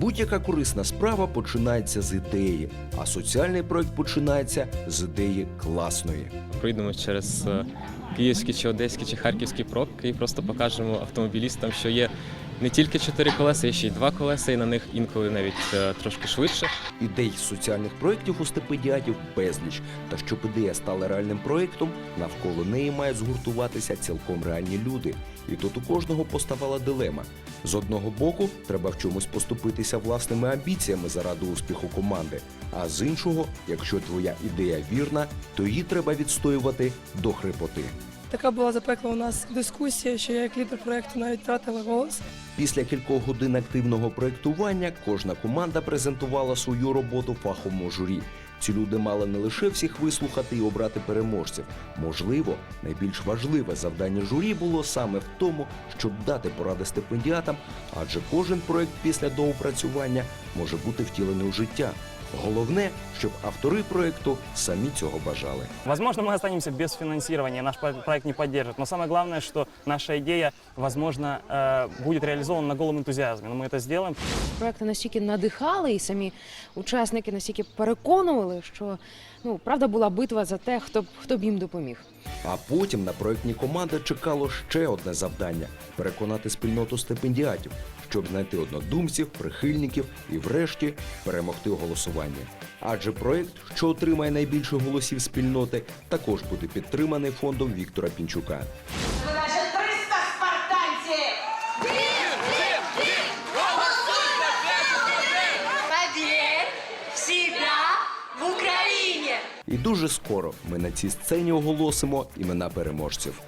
Будь-яка корисна справа починається з ідеї, а соціальний проект починається з ідеї класної. Пройдемо через е, київські чи одеські чи харківські пробки і просто покажемо автомобілістам, що є не тільки чотири колеса, є ще й два колеса, і на них інколи навіть е, трошки швидше. Ідей соціальних проєктів у стипендіатів безліч. Та щоб ідея стала реальним проєктом, навколо неї мають згуртуватися цілком реальні люди. І тут у кожного поставала дилема. З одного боку, треба в чомусь поступитися власними амбіціями заради успіху команди. А з іншого, якщо твоя ідея вірна, то її треба відстоювати до хрипоти. Така була запекла у нас дискусія, що я як лідер проєкту навіть втратила голос. Після кількох годин активного проєктування кожна команда презентувала свою роботу фаховому журі. Ці люди мали не лише всіх вислухати і обрати переможців. Можливо, найбільш важливе завдання журі було саме в тому, щоб дати поради стипендіатам, адже кожен проєкт після доопрацювання може бути втілений у життя. Головне, щоб автори проєкту самі цього бажали. Возможно, мы останемся без финансирования, наш про- проект не поддержит. Но самое главное, что наша идея, возможно, э, будет реализована на голом энтузиазме. Но мы это сделаем. Проекти настільки надихали, і самі учасники настільки переконували, що ну правда була битва за те, хто б хто б їм допоміг. А потім на проєктні команди чекало ще одне завдання переконати спільноту стипендіатів, щоб знайти однодумців, прихильників і, врешті, перемогти у голосуванні. Адже проєкт, що отримає найбільше голосів спільноти, також буде підтриманий фондом Віктора Пінчука. І дуже скоро ми на цій сцені оголосимо імена переможців.